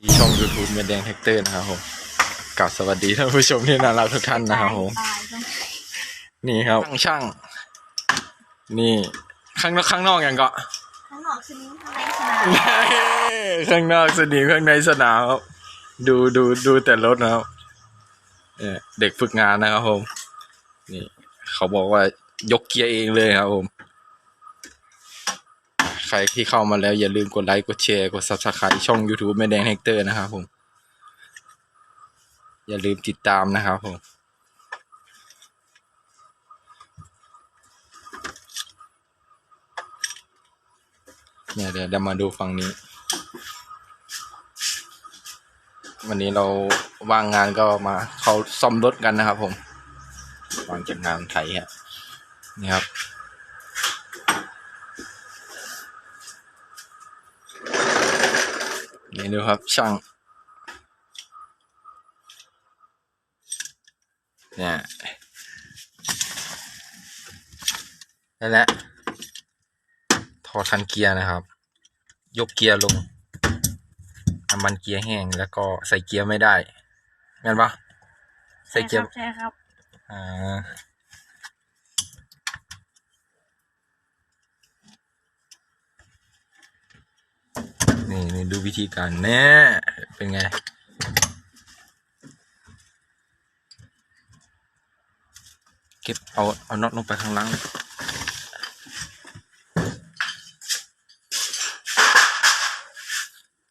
ที่ช่อง YouTube เมดแดงแฮกเตอร์นะครับผมกลับสวัสดีท่านผู้ชมที่น่ารักทุกท่านนะครับผมตายต้องนี่ครับช่างนี่ข้างนอกข้างนอกยังก็ข้างนอกสนิมข้างในสนามข้างนอกสนามข้างในสนามครับดูดูดูแต่รถนะครับเนี่ยเด็กฝึกงานนะครับผมนี่เขาบอกว่ายกเกียร์เองเลยครับผม ใครที่เข้ามาแล้วอย่าลืมกดไลค์กดแชร์กด subscribe ช่อง YouTube แม่แดงแฮกเตอร์นะครับผม อย่าลืมติดตามนะครับผมเนี่ยเดี๋ยวเดี๋ยวมาดูฝั่งนี้ วันนี้เราว่างงานก็มาเขาซ่อมรถกันนะครับผมวางจากงานไทยฮะนี่ครับ นี่ดูครับช่างเนี่ยนั่นแหละถอดคันเกียร์นะครับ ยกเกียร์ลงน้ำมันเกียร์แห้งแล้วก็ใส่เกียร์ไม่ได้งั้นปะใส่เกียร์ใช่ครับอ่า นี่ดูวิธีการแน่เป็นไง เก็บเอาเอาน็อตลงไปข้างล่างเลย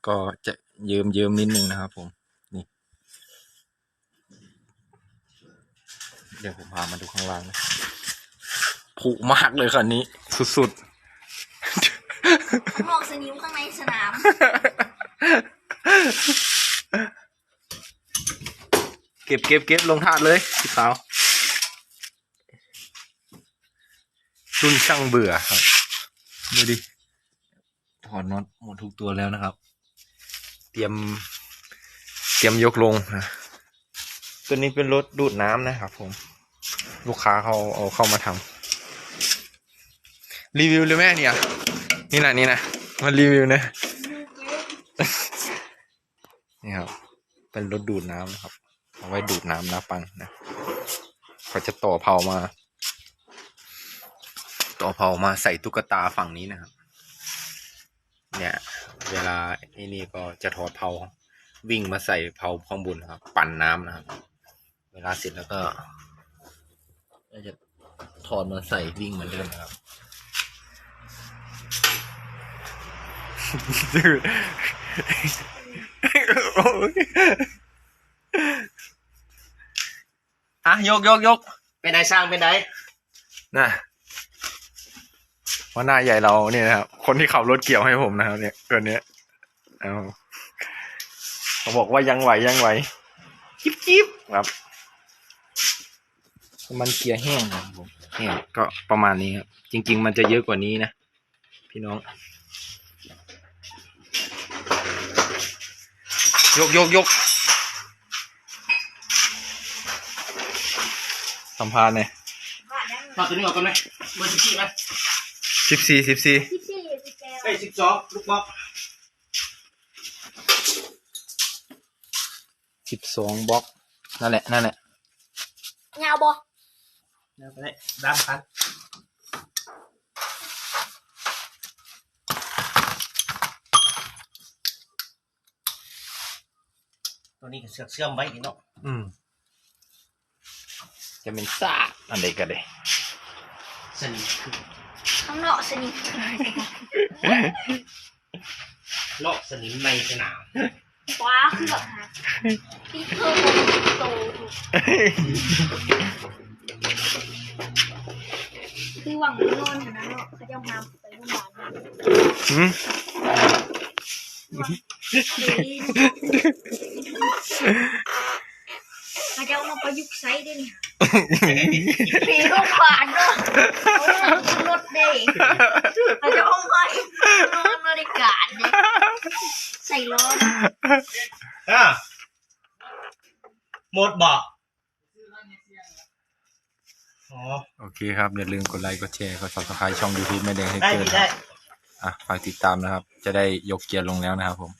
ก็จะเยิมเยิมนิดนึงนะครับผม นี่ เดี๋ยวผมพามาดูข้างล่างนะผุมากเลยคันนี้ สุดข้างนอกสนิมข้างในสนาม เก็บเก็บเก็บลงถาดเลยพี่สาวรุ่นช่างเบื่อครับดูดิถอดน็อตหมดทุกตัวแล้วนะครับ เตรียม เตรียมยกลงนะตัวนี้เป็นรถดูดน้ำนะครับผม ลูกค้าเขาเอาเข้ามาทำรีวิวเลยแม่เนี่ย นี่นะนี่นะมารีวิวนะนี่ครับ เป็นรถดูดน้ำนะครับ เอาไว้ดูดน้ำน้ำปังนะเขาจะต่อเผามา ต่อเผามาใส่ตุ๊กตาฝั่งนี้นะครับ เนี่ย เวลาไอ้นี่ก็จะถอดเผาวิ่งมาใส่เผาข้างบนนะครับ ปั่นน้ำนะครับ เวลาเสร็จแล้วก็ก็จะถอดมาใส่วิ่งเหมือนเดิมนะครับ อะยกยกยกเป็นไงช่างเป็นไงน่ะว่าหน้าใหญ่เราเนี่ยนะครับ คนที่ขับรถเกี่ยวให้ผมนะครับ เนี่ยคนเนี้ยเอาเขาบอกว่ายังไหวยังไหวจิ๊บจิ๊บครับ มันเกียร์แห้งนะครับผมแห้งก็ประมาณนี้ครับ จริง ๆ มันจะเยอะกว่านี้นะ พี่น้อง ยกยกยกสัมภาษณ์เนี่ยมาตัวนี้ออกกันไหมเบอร์สิบสี่ไหมสิบสี่สิบสี่พี่พี่พี่แก้วเอ้ยสิบสองลูกบอลสิบสองบล็อกนั่นแหละนั่นแหละยาวบ่เนี่ยไปเลยดามคัน ตัวนี้ก็เสือกเชื่อมไว้อีกเนาะอืมจะเป็นซาอันใดก็ได้สนิทคือข้างนอกสนิมข้างในสนามลอกสนิมในสนามว้าคือแบบฮะพี่เคยโตคือหวังนอนอยู่นะเนาะเขาจะพาไปโรงพยาบาลหืม เขาจะเอามาประยุกต์ใช้ได้เนี่ยปีโรงพยาบาลเนาะเอามาขึ้นรถได้เขาจะเอามาโรงบริการเนี่ยใส่ล้อนะอะหมดบ่อ๋อโอเคครับ อย่าลืมกดไลค์ กดแชร์ กด subscribe ช่อง YouTube แม่แดงให้ได้เกินดีนะคได้รับอะฝากติดตามนะครับ จะได้ยกเกียร์ลงแล้วนะครับผม